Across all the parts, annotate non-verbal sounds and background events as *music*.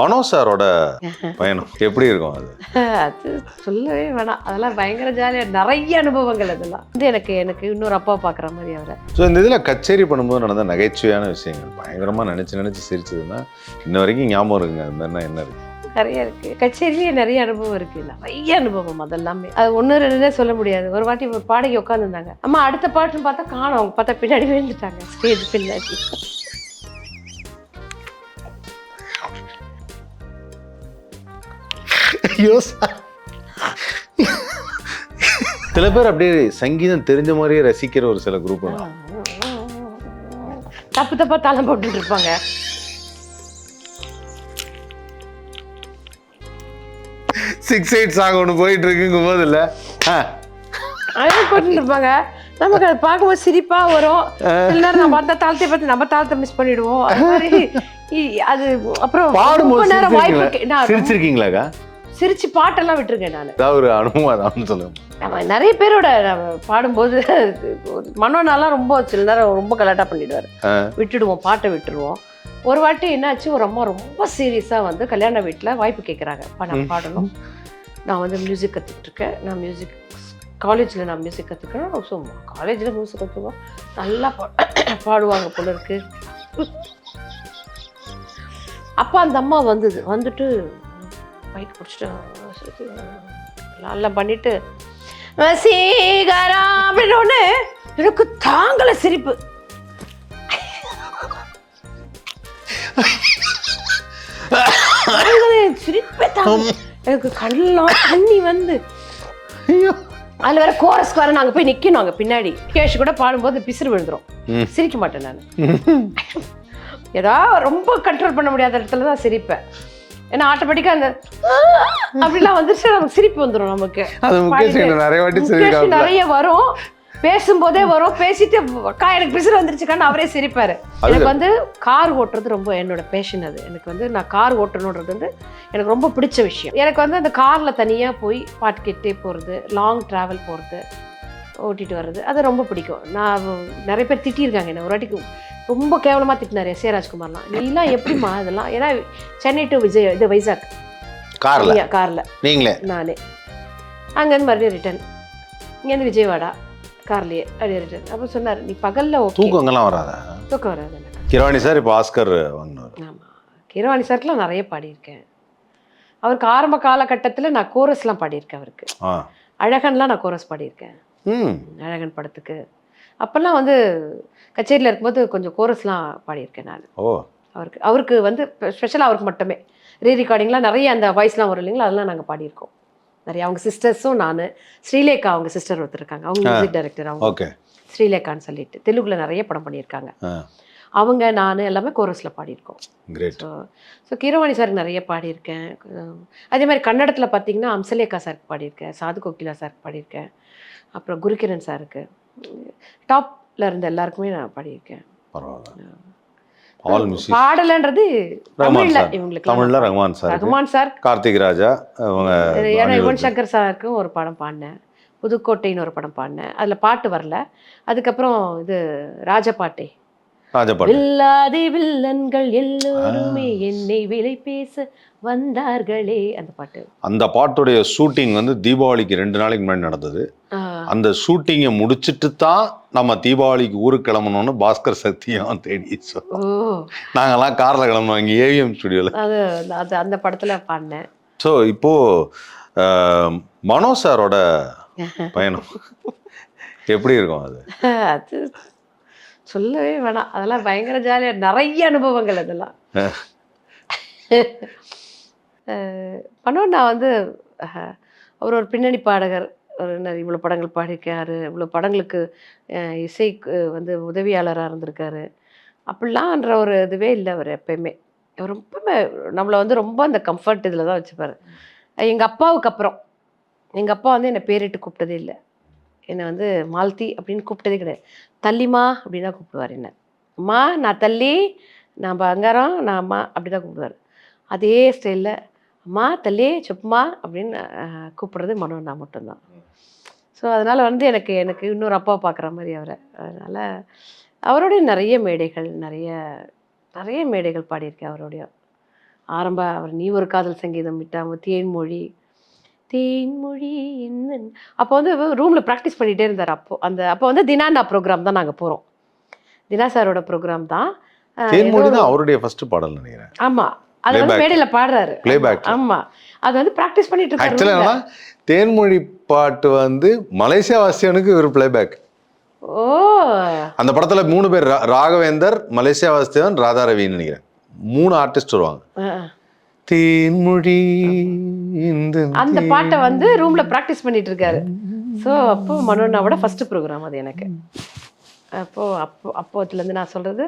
மனோ சாரோட *laughs* பயணம். எப்படி இருக்கும் அது? அது சொல்லவே வேணாம். அதெல்லாம் பயங்கர ஜாலியாக நிறைய அனுபவங்கள் அதெல்லாம். வந்து எனக்கு எனக்கு இன்னொரு அப்பா பார்க்குற மாதிரி அவரை. ஸோ இந்த இதில் கச்சேரி பண்ணும்போது நடந்த நகைச்சுவையான விஷயங்கள். பயங்கரமாக நினச்சி நினச்சி சிரிச்சதுன்னா இன்ன வரைக்கும் ஞாபகம் இருக்குங்க. அது மாதிரினா என்ன இருக்கு? நிறைய இருக்கு. கச்சேரிலேயே நிறைய அனுபவம் இருக்கு. நிறைய அனுபவம் அதெல்லாமே. அது ஒன்று ரெண்டுனே சொல்ல முடியாது. ஒரு வாட்டி ஒரு பாடகி உட்காந்துருந்தாங்க அம்மா அடுத்த பாட்டுன்னு பார்த்தா காணோம். அவங்க பார்த்தா பின்னாடி விழுந்துட்டாங்க. *laughs* ஸ்டேஜ் பின்னாடி. ஐயோ சில பேர் அப்படியே சங்கீதம் தெரிஞ்ச மாதிரியே ரசிக்கிற ஒரு சில குரூப் தப்பு தப்பா தலை போட்டுட்டு இருப்பாங்க. சிக்ஸ் எயிட் சாங் ஒன்று போயிட்டு இருக்குங்கும் போது இல்லை அழகு போட்டுட்டு இருப்பாங்க. நமக்கு அதை பார்க்கும்போது சிரிப்பா வரும். சில நேரம் நம்ம அந்த தாளத்தை பார்த்து நம்ம தாளத்தை மிஸ் பண்ணிடுவோம். அது அப்புறம் பாடும்போது நேரம் வாய்ப்பு சிரிச்சிருக்கீங்களாக்கா? சிரிச்சு பாட்டெல்லாம் விட்டுருக்கேன் நான். ஏதாவது ஒரு அனுபவம் அதான் சொல்லுங்க. நம்ம நிறைய பேரோட பாடும்போது மனோனாலாம் ரொம்ப சில நேரம் ரொம்ப கலாட்டா பண்ணிடுவார். விட்டுடுவோம் பாட்டை விட்டுடுவோம் ஒரு வாட்டி என்னாச்சு ஒரு அம்மா ரொம்ப சீரியஸாக வந்து கல்யாண வீட்டில் வாய்ப்பு கேட்குறாங்க நான் பாடணும். நான் வந்து மியூசிக் கற்றுக்கிட்டு இருக்கேன் நான் மியூசிக் காலேஜில் நான் மியூசிக் கற்றுக்கிறேன் ஸோ காலேஜில் மியூசிக் கற்றுக்கோம் நல்லா பா *clears throat* பாடுவாங்க போல இருக்கு. அப்போ அந்த அம்மா வந்தது. வந்துட்டு பைக் பிடிச்சிட்டு நல்லா பண்ணிட்டு வசீகரா அப்படின்னு ஒன்று எனக்கு தாங்கலை சிரிப்பு. சிரிப்பே தாங்க எனக்கு கண்ணெல்லாம் தண்ணி வந்து. ஐயோ. அதுல வேற கோரஸ்க்கு வேற நாங்க போய் நிக்கணும் அங்க பின்னாடி. கேஷ் கூட பாடும்போது பிசிறு விழுந்துரும். சிரிக்க மாட்டேன் நான். ஏதாவது ரொம்ப கண்ட்ரோல் பண்ண முடியாத இடத்துல தான் சிரிப்பேன். ஏன்னா ஆட்டோமேட்டிக்கா அந்த அப்படிலாம் வந்துருச்சு நமக்கு சிரிப்பு வந்துடும் நமக்கு. நிறைய வாட்டி. நிறைய வரும். பேசும்போதே வரும். பேசிட்டு அக்கா எனக்கு பிசிறு வந்துருச்சுக்கான்னு அவரே சிரிப்பாரு. எனக்கு வந்து கார் ஓட்டுறது ரொம்ப என்னோட பேஷன் அது. எனக்கு வந்து நான் கார் ஓட்டணுன்றது வந்து எனக்கு ரொம்ப பிடிச்ச விஷயம். எனக்கு வந்து அந்த காரில் தனியாக போய் பாட்டு கேட்டே போகிறது லாங் ட்ராவல் போகிறது ஓட்டிட்டு வர்றது. அது ரொம்ப பிடிக்கும். நான் நிறைய பேர் திட்டியிருக்காங்க என்ன. ஒரு வாட்டிக்கு ரொம்ப கேவலமாக திட்டினார் எஸ் ஏ ராஜ்குமார்லாம். நீலாம் எப்படிம்மா இதெல்லாம்? ஏன்னா சென்னை டு விஜய் இது வைசாக். கார்ல? காரில். நீங்களே? நானே. அங்கேருந்து மறுபடியும் ரிட்டர்ன் இங்கேருந்து விஜயவாடா கார்லேயே. அப்படியே ரிட்டர்ன் அப்போ சொன்னார் நீ பகலில் ஓகே தூக்கங்கள்லாம் வராதா? தூக்கம் வராது கிரவாணி சார் இப்போ ஆஸ்கர் வாங்கினார். ஆமாம் கிரவாணி சார்க்கெலாம் நிறைய பாடியிருக்கேன். அவருக்கு ஆரம்ப காலகட்டத்தில் நான் கோரஸ்லாம் பாடியிருக்கேன் அவருக்கு. அழகன்லாம் நான் கோரஸ் பாடியிருக்கேன். அழகன் படத்துக்கு. அப்போல்லாம் வந்து கச்சேரியில் இருக்கும்போது கொஞ்சம் கோரஸ்லாம் பாடியிருக்கேன் நான். அவருக்கு அவருக்கு வந்து ஸ்பெஷலாக அவருக்கு மட்டுமே. ரீ ரெக்கார்டிங்லாம் நிறைய அந்த வாய்ஸ்லாம் வரும் இல்லைங்களா? அதெல்லாம் நாங்கள் பாடியிருக்கோம். நிறைய அவங்க சிஸ்டர்ஸும் நான். ஸ்ரீலேகா அவங்க சிஸ்டர் ஒருத்தர் இருக்காங்க. அவங்க மியூசிக் டைரக்டர் அவங்க. ஓகே. ஸ்ரீலேகான்னு சொல்லிட்டு. தெலுங்குல நிறைய படம் பண்ணியிருக்காங்க. அவங்க நான் எல்லாமே கோரஸில் பாடியிருக்கோம். ஸோ ஸோ கீரவாணி சாருக்கு நிறைய பாடியிருக்கேன். அதே மாதிரி கன்னடத்தில் பார்த்தீங்கன்னா அம்சலேகா சாருக்கு பாடியிருக்கேன். சாது கோகிலா சாருக்கு பாடியிருக்கேன். அப்புறம் குருகிரண் சாருக்கு. டாப்ல இருந்த எல்லாருக்குமே நான் பாடியிருக்கேன். பாடலன்றது ரஹ்மான் தமிழ்ல இவங்களுக்கு தமிழ்ல ரஹ்மான் சார் ரகுமான் சார். கார்த்திக் ராஜா ஏன்னா யுவன் சங்கர் சாருக்கும் ஒரு படம் பாடினேன். புதுக்கோட்டைன்னு ஒரு படம் பாடினேன். அதில் பாட்டு வரல. அதுக்கப்புறம் இது ராஜபாட்டு. வில்லாதி வில்லன்கள் எல்லோருமே என்னை விலை பேச வந்தார்களே அந்த பாட்டு. அந்த பாட்டுடைய ஷூட்டிங் வந்து தீபாவளிக்கு ரெண்டு நாளைக்கு முன்னாடி நடந்தது. அந்த ஷூட்டிங்கை முடிச்சிட்டு தான் நம்ம தீபாவளிக்கு ஊருக்கு கிளம்பணும்னு பாஸ்கர் சக்தியும் தேடி நாங்கெல்லாம் கார்ல கிளம்புனோம் இங்கே ஏவிஎம் ஸ்டுடியோவில் அது அந்த படத்துல பாடினேன். ஸோ இப்போ அஹ், மனோ சாரோட *laughs* பயணம். எப்படி இருக்கும் அது? அது சொல்லவே வேணாம். அதெல்லாம் பயங்கர ஜாலியா நிறைய அனுபவங்கள் அதெல்லாம். பணம் நான் வந்து அவர் ஒரு பின்னணி பாடகர். இவ்வளோ படங்கள் பாடியிருக்காரு இவ்வளோ படங்களுக்கு இசைக்கு வந்து உதவியாளராக இருந்திருக்காரு. அப்படிலாம்ன்ற ஒரு இதுவே இல்லை அவர் எப்பயுமே. அவர் ரொம்பவுமே நம்மளை வந்து ரொம்ப அந்த கம்ஃபர்ட் இதில் தான் வச்சுப்பாரு. எங்கள் அப்பாவுக்கு அப்புறம். எங்கள் அப்பா வந்து என்னை பேரிட்டு கூப்பிட்டதே இல்லை. என்னை வந்து மால்தி அப்படின்னு கூப்பிட்டதே கிடையாது. தள்ளிமா அப்படின்னு தான் கூப்பிடுவார் என்ன. அம்மா நான் தள்ளி நான் பங்காரம் நான் அம்மா அப்படி தான் கூப்பிடுவார். அதே ஸ்டைலில் அம்மா தள்ளி சொப்புமா அப்படின்னு கூப்பிட்றது கூப்பிடுறது மனோண்ணா மட்டும்தான். ஸோ அதனால் வந்து எனக்கு எனக்கு இன்னொரு அப்பாவை பார்க்குற மாதிரி அவரை. அதனால் அவருடைய நிறைய மேடைகள் நிறைய நிறைய மேடைகள் பாடியிருக்கேன் அவருடைய. ஆரம்ப அவர் நீ ஒரு காதல் சங்கீதம் விட்டாம தேன்மொழி தேன்மொழி என்ன அப்போ வந்து ரூமில் ப்ராக்டிஸ் பண்ணிகிட்டே இருந்தார் அப்போ. அந்த அப்போ வந்து தினாண்டா ப்ரோக்ராம் தான் நாங்கள் போகிறோம் தினா சாரோட ப்ரோக்ராம் தான். தேன்மொழி தான் அவருடைய ஃபர்ஸ்ட் பாடல் நினைக்கிறேன். ஆமா. அது வந்து. மேடையில பாடுறாரு. Playback. ஆமா. அது வந்து ப்ராக்டிஸ் பண்ணிட்டு இருக்காரு தேன்மொழி பாட்டு வந்து மலேசியா வாசியனுக்கு ஒரு பிளேபேக் ஓ. அந்த படத்துல மூணு பேர் ராகவேந்தர் மலேசியா வாசித்தவன் ராதா ரவின்னு நினைக்கிறேன். மூணு ஆர்டிஸ்ட் வருவாங்க. தேன்மொழி அந்த பாட்டை வந்து ரூம்ல ப்ராக்டிஸ் பண்ணிட்டு இருக்காரு ஸோ அப்போ மனோண்ணாவோட ஃபர்ஸ்ட் ப்ரோக்ராம் அது எனக்கு. அப்போ அப்போ அப்போத்துலேருந்து நான் சொல்றது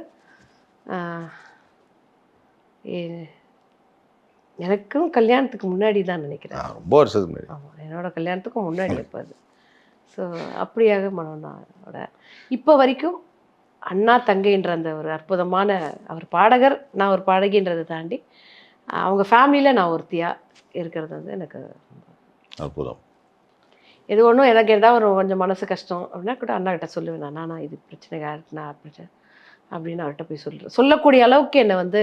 எனக்கும் கல்யாணத்துக்கு முன்னாடி தான் நினைக்கிறேன். ஆ, ரொம்ப வருஷத்துக்கு முன்னாடி. ஆமாம் என்னோட கல்யாணத்துக்கும் முன்னாடி அப்போ அது. ஸோ அப்படியாக மனோண்ணாவோட இப்போ வரைக்கும் அண்ணா தங்கைன்ற அந்த ஒரு அற்புதமான அவர் பாடகர் நான் ஒரு பாடகின்றதை தாண்டி அவங்க ஃபேமிலியில் நான் ஒருத்தியாக இருக்கிறது வந்து எனக்கு அற்புதம். எது ஒன்றும் எனக்கு ஏதாவது ஒரு கொஞ்சம் மனசு கஷ்டம் அப்படின்னா கூட அண்ணா கிட்ட சொல்லுவேன் நான் நானா இது பிரச்சனை யாருக்குண்ணா பிரச்சனை அப்படின்னு அவர்கிட்ட போய் சொல்கிறேன் சொல்லக்கூடிய அளவுக்கு என்னை வந்து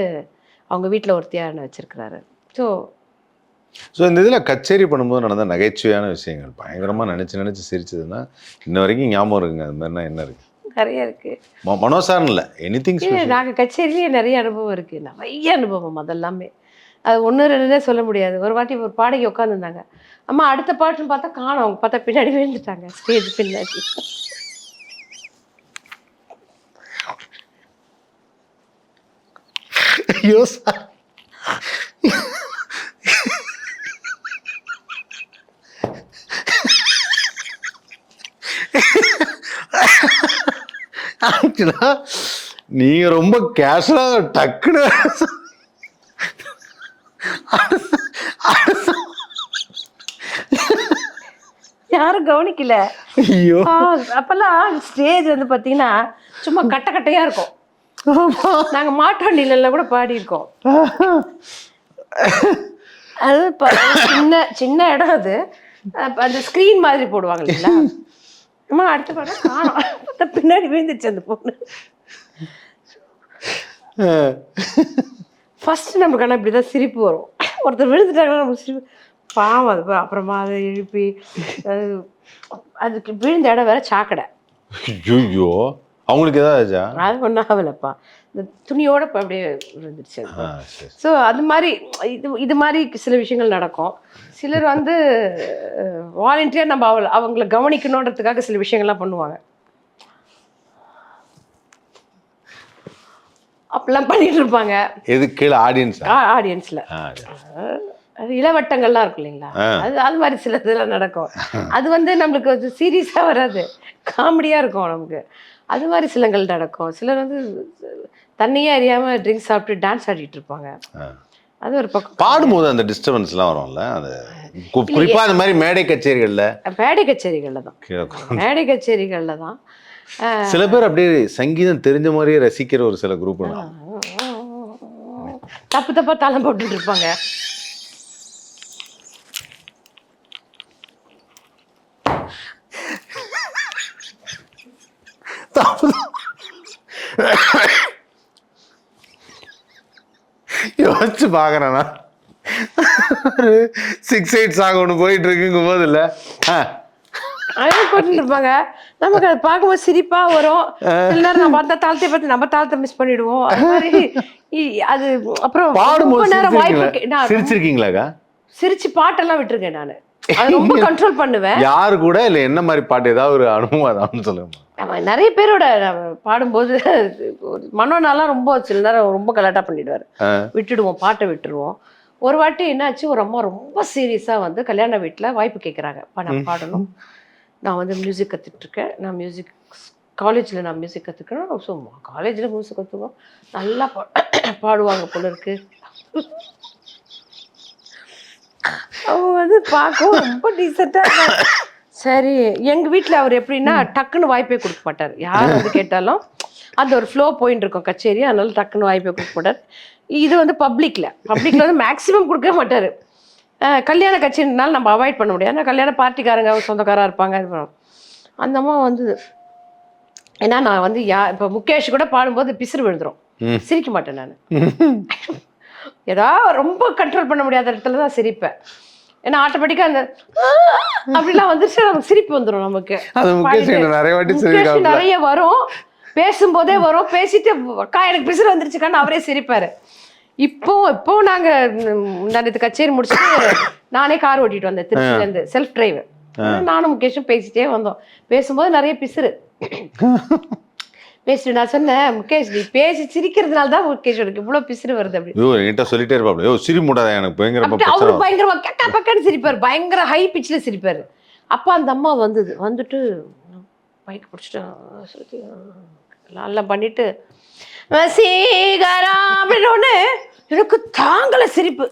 அவங்க வீட்டில் ஒருத்தியாக என்னை வச்சிருக்கிறாரு. ஸோ ஸோ இந்த இதில் கச்சேரி பண்ணும்போது நடந்த நகைச்சுவையான விஷயங்கள் பயங்கரமாக நினச்சி நினச்சி சிரிச்சதுன்னா இன்ன வரைக்கும் ஞாபகம் இருக்குங்க. அது மாதிரினா என்ன இருக்கு? நிறைய இருக்குது ம- மனோசாரன் இல்லை எனி திங் நாங்கள் கச்சேரிலேயே நிறைய அனுபவம் இருக்குது நிறைய அனுபவம் அதெல்லாமே. அது ஒன்று ரெண்டுனே சொல்ல முடியாது. ஒரு வாட்டி ஒரு பாடகி உட்காந்துருந்தாங்க அம்மா அடுத்த பாட்டுன்னு பார்த்தா காணும். அவங்க பார்த்தா பின்னாடி விழுந்துட்டாங்க. ஸ்டேஜ் பின்னாடி. ஐயோ சார். நீங்க ரொம்ப கேஷுவலா டக்குன்னு கவனிக்கல. ஐயோ. அப்பெல்லாம் ஸ்டேஜ் வந்து பார்த்தீங்கன்னா சும்மா கட்ட கட்டையாக இருக்கும். நாங்கள் மாட்டு வண்டியில கூட பாடியிருக்கோம் அது ப- சின்ன சின்ன இடம் அது. அந்த ஸ்க்ரீன் மாதிரி போடுவாங்க இல்லைங்களா? அம்மா அடுத்த படம் காணும். பின்னாடி விழுந்துச்சு அந்த பொண்ணு. ஃபர்ஸ்ட் நமக்கு ஆனால் இப்படி தான் சிரிப்பு வரும். ஒருத்தர் விழுந்துட்டாங்கன்னா நமக்கு சிரிப்பு. பாவம் அது அப்புறமா அதை எழுப்பி அது அதுக்கு விழுந்த இடம் வேற சாக்கடை. ஐயோ அவங்களுக்கு ஏதாவது? அது ஒன்றும் ஆகலப்பா. இந்த துணியோட இப்போ அப்படியே விழுந்துருச்சு ஸோ அது மாதிரி இது இது மாதிரி சில விஷயங்கள் நடக்கும். சிலர் வந்து வாலண்டியர் நம்ம அவள அவங்கள கவனிக்கணுன்றதுக்காக சில விஷயங்கள்லாம் பண்ணுவாங்க. அப்படிலாம் பண்ணிட்டு இருப்பாங்க. எது கீழே ஆடியன்ஸா ஆடியன்ஸில் இளவட்டங்கள்லாம் இருக்கும் இல்லைங்களா. அது அது மாதிரி சில இதெல்லாம் நடக்கும். அது வந்து நம்மளுக்கு வந்து சீரியஸாக வராது. காமெடியாக இருக்கும் நமக்கு. அது மாதிரி சிலங்கள் நடக்கும். சிலர் வந்து தண்ணியே அறியாமல் ட்ரிங்க்ஸ் சாப்பிட்டு டான்ஸ் ஆடிட்டு இருப்பாங்க. அது ஒரு பக்கம். பாடும்போது அந்த டிஸ்டர்பன்ஸ்லாம் வரும்ல? அது கு- குறிப்பா அந்த மாதிரி மேடை கச்சேரிகள்ல. மேடை கச்சேரிகளில் தான். மேடை கச்சேரிகளில் தான். சில பேர் அப்படியே சங்கீதம் தெரிஞ்ச மாதிரியே ரசிக்கிற ஒரு சில குரூப் தப்பு தப்பா தளம் போட்டுட்டு இருப்பாங்க. யோசிச்சு பாக்குறேன்னா ஒரு சிக்ஸ் எயிட் சாங் ஒன்று போயிட்டு இருக்குங்கும் போது இல்ல ஆ, அழகு போட்டுட்டு இருப்பாங்க நமக்கு அதை பார்க்கும்போது சிரிப்பா வரும். சில நேரம் நம்ம அந்த தாளத்தை பார்த்து நம்ம தாளத்தை மிஸ் பண்ணிடுவோம். அது மாதிரி இ- அது அப்புறம் பாடும்போது நேரம் வாய்ப்பு சிரிச்சிருக்கீங்களாக்கா? சிரிச்சு பாட்டெல்லாம் விட்டுருக்கேன் நான். அது ரொம்ப கண்ட்ரோல் பண்ணுவேன். யாரு கூட இல்ல என்ன மாதிரி பாட்டு? ஏதாவது ஒரு அனுபவம் அதான் சொல்லுங்க. நம்ம நிறைய பேரோட பாடும்போது மனோனாலாம் ரொம்ப சில நேரம் ரொம்ப கலாட்டா பண்ணிடுவாரு. விட்டுடுவோம் பாட்டை விட்டுடுவோம் ஒரு வாட்டி என்னாச்சு ஒரு அம்மா ரொம்ப சீரியஸாக வந்து கல்யாண வீட்டில் வாய்ப்பு கேட்குறாங்க நான் பாடணும். நான் வந்து மியூசிக் கற்றுட்ருக்கேன் நான் மியூசிக் காலேஜில் நான் மியூசிக் கற்றுக்கிறேன் ஸோ காலேஜில் மியூசிக் கற்றுக்கோம் நல்லா பா பாடுவாங்க போல இருக்கு. அவங்க வந்து பார்க்கவும் ரொம்ப டீசெண்டாக சரி எங்கள் வீட்டில் அவர் எப்படின்னா டக்குன்னு வாய்ப்பே கொடுக்க மாட்டார். யார் வந்து கேட்டாலும் அந்த ஒரு ஃப்ளோ போயின்னு இருக்கும் கச்சேரி அதனால டக்குன்னு வாய்ப்பே கொடுக்க மாட்டார். இது வந்து பப்ளிக்கில் பப்ளிக்கில் வந்து மேக்ஸிமம் கொடுக்க மாட்டார். கல்யாண கச்சேரினால நம்ம அவாய்ட் பண்ண முடியாது. ஏன்னா கல்யாண பார்ட்டிக்காரங்க சொந்தக்காரா இருப்பாங்க. அந்த அம்மா வந்து ஏன்னா நான் வந்து யா இப்போ முகேஷ் கூட பாடும்போது பிசிறு விழுந்துரும். சிரிக்க மாட்டேன் நான். ஏதாவது ரொம்ப கண்ட்ரோல் பண்ண முடியாத இடத்துல தான் சிரிப்பேன். ஏன்னா ஆட்டோமேட்டிக்காக அந்த அப்படிலாம் வந்துருச்சு. நமக்கு சிரிப்பு வந்துடும் நமக்கு. அது முகேஷ் நிறைய வாட்டி நிறைய வரும். பேசும்போதே வரும். பேசிட்டு அக்கா எனக்கு பிசுறு வந்துருச்சுக்கான்னு அவரே சிரிப்பாரு. இப்போ இப்போ நாங்க முந்தானத்து கச்சேரி முடிச்சுட்டு நானே கார் ஓட்டிட்டு வந்தேன் திருச்சில இருந்து செல்ஃப் டிரைவர் நானும் முகேஷும் பேசிட்டே வந்தோம். பேசும்போது நிறைய பிசுறு. பேசிட்டு நான் சொன்னேன் முகேஷ் நீ பேசி சிரிக்கிறதுனால தான் முகேஷ் உனக்கு இவ்வளவு பிசுறு வருது அப்படி ஐயோ என்கிட்ட சொல்லிட்டே இருப்பாப்ல. யோ சிரி மூடாத எனக்கு பயங்கரமா அவரு பயங்கரமா கக்கா பக்கன்னு சிரிப்பாரு. பயங்கர ஹை பிச்சில் சிரிப்பாரு. அப்போ அந்த அம்மா வந்தது. வந்துட்டு பைக் பிடிச்சிட்டு எல்லாம் பண்ணிட்டு வசீகரா அப்படின்னு ஒண்ணு எனக்கு தாங்கல சிரிப்பு.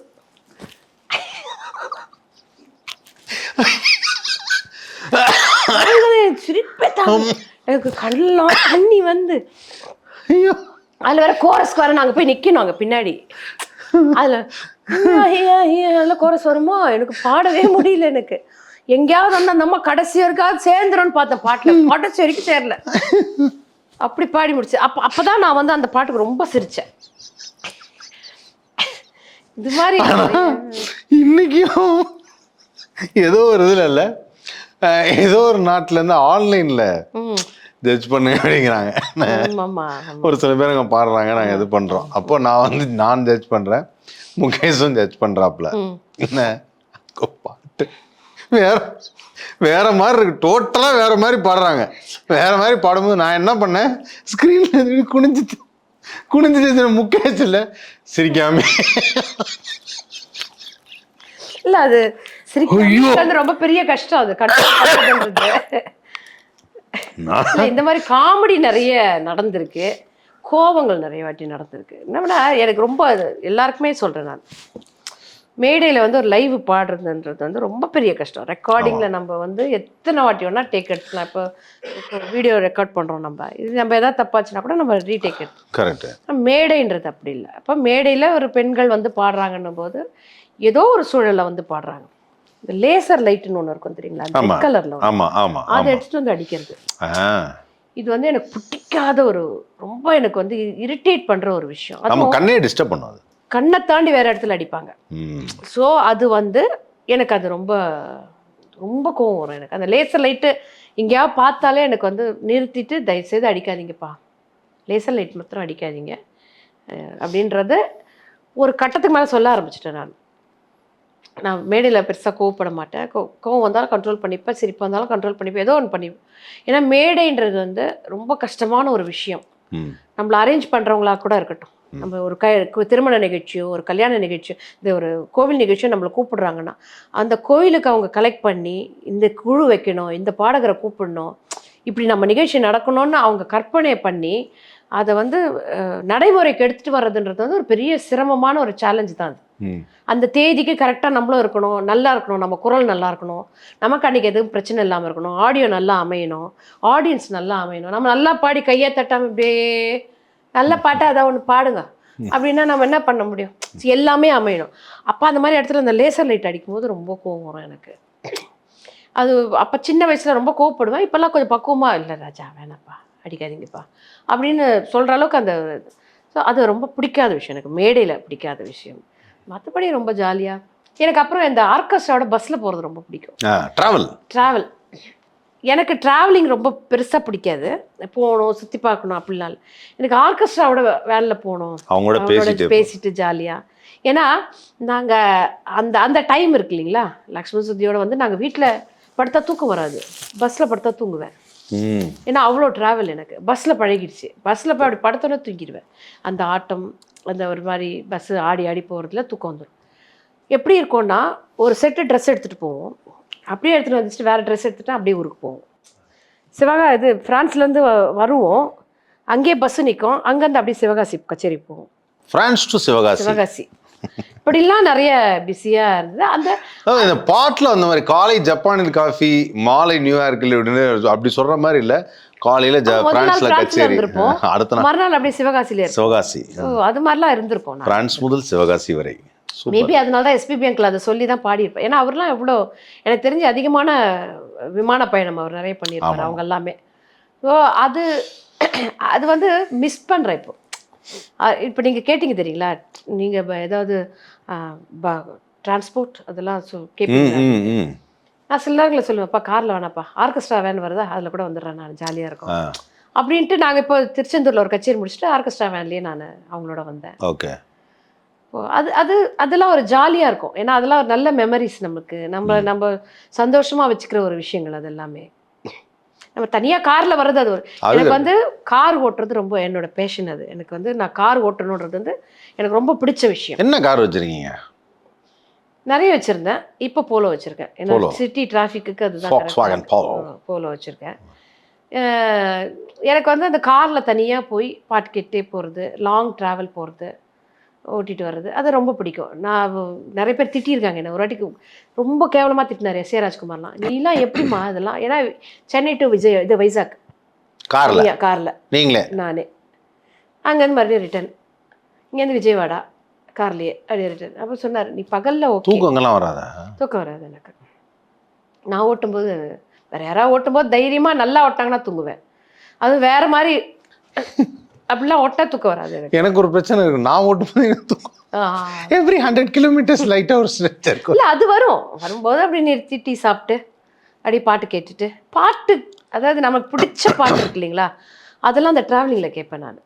சிரிப்பே தாங்க எனக்கு கண்ணெல்லாம் தண்ணி வந்து. ஐயோ. அதுல வேற கோரஸ்க்கு வேற நாங்க போய் நிக்கணும் அங்க பின்னாடி. அதுல நல்ல கோரஸ் வருமா? எனக்கு பாடவே முடியல எனக்கு. எங்கேயாவது வந்து அந்த அம்மா கடைசி வரைக்கும் சேர்ந்துரும்னு பார்த்தேன் பாட்டுல. கடைசி வரைக்கும் சேரல. அப்படி பாடி முடிச்சு. அப்ப அப்பதான் நான் வந்து அந்த பாட்டுக்கு ரொம்ப சிரிச்சேன். இது மாதிரி இன்னைக்கும் ஏதோ ஒரு இதுல இல்ல. ஏதோ ஒரு நாட்டுல இருந்து ஆன்லைன்ல ஜட்ஜ் பண்ணு அப்படிங்கிறாங்க. ஒரு சில பேர் அங்க பாடுறாங்க நாங்க இது பண்றோம். அப்போ நான் வந்து நான் ஜட்ஜ் பண்றேன் முகேஷும் ஜட்ஜ் பண்றாப்ல ம். என்ன? பாட்டு. வேற வேற மாதிரி இருக்கு. டோட்டலா வேற மாதிரி பாடுறாங்க. வேற மாதிரி பாடும்போது நான் என்ன பண்ணேன்? ஸ்க்ரீன்ல குனிஞ்சிட்டு குனிஞ்சிட்டு முகேஷ் இல்ல சிரிக்காம. இல்ல அது சிரிக்கிறது ரொம்ப பெரிய கஷ்டம் அது. இல்ல, இந்த மாதிரி காமெடி நிறைய நடந்திருக்கு. கோபங்கள் நிறைய வாட்டி நடந்திருக்கு. என்னன்னா எனக்கு ரொம்ப எல்லாருக்குமே சொல்றேன் நான். மேடையில் வந்து ஒரு லைவ் பாடுறதுன்றது வந்து ரொம்ப பெரிய கஷ்டம். ரெக்கார்டிங்கில் நம்ம வந்து எத்தனை வாட்டி வேணா டேக் எடுத்துக்கலாம். இப்போ இப்போ வீடியோ ரெக்கார்ட் பண்ணுறோம் நம்ம. இது நம்ம எதாவது தப்பாச்சுன்னா கூட நம்ம ரீடேக் எடுத்து கரெக்ட் மேடைன்றது அப்படி இல்லை. அப்போ மேடையில் ஒரு பெண்கள் வந்து பாடுறாங்கன்னும் போது ஏதோ ஒரு சூழலில் வந்து பாடுறாங்க. இந்த லேசர் லைட்டுன்னு ஒன்று இருக்கும் தெரியுங்களா. ரெட் கலரில் அதை எடுத்துட்டு வந்து அடிக்கிறது. இது வந்து எனக்கு பிடிக்காத ஒரு ரொம்ப எனக்கு வந்து இரிட்டேட் பண்ற ஒரு விஷயம். நம்ம கண்ணையே டிஸ்டர்ப் பண்ணும் கண்ணை தாண்டி வேற இடத்துல அடிப்பாங்க. ஸோ அது வந்து எனக்கு அது ரொம்ப ரொம்ப கோவம் வரும் எனக்கு. அந்த லேசர் லைட்டு எங்கேயாவது பார்த்தாலே எனக்கு வந்து நிறுத்திட்டு தயவுசெய்து அடிக்காதீங்கப்பா. லேசர் லைட் மாத்திரம் அடிக்காதீங்க. அப்படின்றது ஒரு கட்டத்துக்கு மேலே சொல்ல ஆரம்பிச்சிட்டேன் நான். நான் மேடையில் பெருசாக கோவப்பட மாட்டேன். கோ கோவம் வந்தாலும் கண்ட்ரோல் பண்ணிப்பேன். சிரிப்பு வந்தாலும் கண்ட்ரோல் பண்ணிப்பேன். ஏதோ ஒன்று பண்ணிப்பேன். ஏன்னா மேடைன்றது வந்து ரொம்ப கஷ்டமான ஒரு விஷயம். நம்மள அரேஞ்ச் பண்ணுறவங்களா கூட இருக்கட்டும். நம்ம ஒரு க திருமண நிகழ்ச்சியோ ஒரு கல்யாண நிகழ்ச்சியோ இந்த ஒரு கோவில் நிகழ்ச்சியோ நம்மளை கூப்பிடுறாங்கன்னா அந்த கோயிலுக்கு அவங்க கலெக்ட் பண்ணி இந்த குழு வைக்கணும் இந்த பாடகரை கூப்பிடணும் இப்படி நம்ம நிகழ்ச்சி நடக்கணும்னு அவங்க கற்பனை பண்ணி அதை வந்து நடைமுறைக்கு எடுத்துகிட்டு வர்றதுன்றது வந்து ஒரு பெரிய சிரமமான ஒரு சேலஞ்சு தான் அது. அந்த தேதிக்கு கரெக்டாக நம்மளும் இருக்கணும் நல்லா இருக்கணும் நம்ம குரல் நல்லா இருக்கணும். நமக்கு அன்றைக்கி எதுவும் பிரச்சனை இல்லாமல் இருக்கணும். ஆடியோ நல்லா அமையணும். ஆடியன்ஸ் நல்லா அமையணும். நம்ம நல்லா பாடி கையை தட்டாமல் இப்படியே நல்ல பாட்டா அதை ஒன்று பாடுங்க. அப்படின்னா நம்ம என்ன பண்ண முடியும்? எல்லாமே அமையணும். அப்போ அந்த மாதிரி இடத்துல அந்த லேசர் லைட் அடிக்கும்போது ரொம்ப கோவம் வரும் எனக்கு. அது அப்போ சின்ன வயசில் ரொம்ப கோவப்படுவேன். இப்போல்லாம் கொஞ்சம் பக்குவமாக இல்லை ராஜா வேணாப்பா அடிக்காதீங்கப்பா. அப்படின்னு சொல்கிற அளவுக்கு அந்த ஸோ அது ரொம்ப பிடிக்காத விஷயம் எனக்கு. மேடையில் பிடிக்காத விஷயம். மற்றபடி ரொம்ப ஜாலியாக எனக்கு அப்புறம் இந்த ஆர்கெஸ்ட்ராவோட பஸ்ஸில் போகிறது ரொம்ப பிடிக்கும். டிராவல் ட்ராவல் எனக்கு ட்ராவலிங் ரொம்ப பெருசாக பிடிக்காது. போகணும் சுற்றி பார்க்கணும் அப்படிலாம். எனக்கு ஆர்கெஸ்ட்ராவோட வேனில் போகணும் அவங்களோட பேசிட்டு ஜாலியாக ஏன்னா நாங்கள் அந்த அந்த டைம் இருக்கு இல்லைங்களா? லக்ஷ்மி சுத்தியோட வந்து நாங்கள் வீட்டில் படுத்தா தூக்கம் வராது. பஸ்ஸில் படுத்தா தூங்குவேன். ஏன்னா அவ்வளோ ட்ராவல் எனக்கு. பஸ்ஸில் பழகிடுச்சு. பஸ்ஸில் போய் அப்படி படுத்தோன்னே தூங்கிடுவேன். அந்த ஆட்டம் அந்த ஒரு மாதிரி பஸ்ஸு ஆடி ஆடி போகிறதுல தூக்கம் வந்துடும் எப்படி இருக்கும்னா ஒரு செட்டு ட்ரெஸ் எடுத்துகிட்டு போவோம். அப்படியே எடுத்துகிட்டு வந்துட்டு வேறு ட்ரெஸ் எடுத்துகிட்டு அப்படியே ஊருக்கு போவோம். சிவகா இது ஃப்ரான்ஸ்லேருந்து வருவோம். அங்கேயே பஸ்ஸு நிற்கும் அங்கேருந்து அப்படியே சிவகாசி கச்சேரி போவோம். France to Sivakasi. சிவகாசி. இப்படிலாம் நிறைய பிஸியாக இருந்தது. அந்த இந்த பாட்டில் அந்த மாதிரி காலை ஜப்பானில் காஃபி மாலை நியூயார்க்கில் அப்படி சொல்ற மாதிரி இல்ல. காலையில பிரான்ஸ்ல கச்சேரி. அடுத்த நாள். மறுநாள் அப்படியே சிவகாசியில் சிவகாசி. அது மாதிரிலாம் இருந்திருக்கும். பிரான்ஸ் முதல் சிவகாசி வரை. மேபி அதனால தான் எஸ்பிபி அங்கிள் அதை சொல்லி தான் பாடியிருப்பேன். ஏன்னா அவர்லாம் எவ்வளோ எனக்கு தெரிஞ்சு அதிகமான விமான பயணம் அவர் நிறைய பண்ணியிருப்பாரு. அவங்க எல்லாமே. ஸோ அது அது வந்து மிஸ் பண்ணுறேன் இப்போ. இப்போ நீங்கள் கேட்டிங்க தெரியுங்களா? நீங்கள் ஏதாவது டிரான்ஸ்போர்ட் அதெல்லாம் ம் நான் சில நேரங்களில் சொல்லுவேன்ப்பா காரில் வேணாப்பா ஆர்கெஸ்ட்ரா வேன் வருதா? அதில் கூட வந்துடுறேன் நான் ஜாலியாக இருக்கும். அப்படின்ட்டு நாங்கள் இப்போ திருச்செந்தூரில் ஒரு கச்சேரி முடிச்சுட்டு ஆர்கெஸ்ட்ரா வேன்லேயே நான் அவங்களோட வந்தேன். ஓகே. அது அது அதெல்லாம் ஒரு ஜாலியாக இருக்கும். ஏன்னா அதெல்லாம் ஒரு நல்ல மெமரிஸ் நமக்கு. நம்ம நம்ம சந்தோஷமாக வச்சுக்கிற ஒரு விஷயங்கள் அது எல்லாமே நம்ம தனியாக காரில் வர்றது அது ஒரு எனக்கு வந்து கார் ஓட்டுறது ரொம்ப என்னோட பேஷன் அது. எனக்கு வந்து நான் கார் ஓட்டணுன்றது வந்து எனக்கு ரொம்ப பிடிச்ச விஷயம். என்ன கார் வச்சிருக்கீங்க? நிறைய வச்சுருந்தேன். இப்போ போலோ வச்சுருக்கேன். ஏன்னா. சிட்டி டிராஃபிக்கு அதுதான் Volkswagen Polo. போலோ வச்சுருக்கேன். எனக்கு வந்து அந்த காரில் தனியாக போய் பாட்டு கேட்டே போகிறது லாங் ட்ராவல் போகிறது ஓட்டிட்டு வர்றது. அது ரொம்ப பிடிக்கும். நான் நிறைய பேர் திட்டியிருக்காங்க என்ன. ஒரு வாட்டிக்கு ரொம்ப கேவலமாக திட்டினார் எஸ். ஏ. ராஜ்குமார்லாம். நீலாம் எப்படிம்மா இதெல்லாம் ஏன்னா சென்னை டு விஜய் இது வைசாக். கார்ல? காரில். நீங்களே? நானே. அங்கேருந்து மறுபடியும் ரிட்டர்ன் இங்கேருந்து விஜயவாடா கார்லேயே. அப்படியே ரிட்டர்ன் அப்போ சொன்னார் நீ பகலில் ஓகே தூக்கங்கள்லாம் வராதா? தூக்கம் வராது எனக்கு. நான் ஓட்டும்போது வேற யாராவது ஓட்டும்போது தைரியமாக நல்லா ஓட்டாங்கன்னா தூங்குவேன். அது வேற மாதிரி அப்படிலாம் ஓட்டா தூக்கம் வராது எனக்கு. எனக்கு ஒரு பிரச்சனை இருக்கு. நான் எனக்கு தூக்கம். எவ்ரி ஹண்ட்ரட் கிலோமீட்டர்ஸ் லைட்டாக ஒரு ஸ்ட்ரெச் இருக்கும். இல்ல அது வரும். வரும்போது அப்படி நிறுத்தி டீ சாப்பிட்டு அப்படியே பாட்டு கேட்டுட்டு பாட்டு அதாவது நமக்கு பிடிச்ச பாட்டு இருக்கு இல்லைங்களா? அதெல்லாம் அந்த டிராவலிங்கில் கேட்பேன் நான்.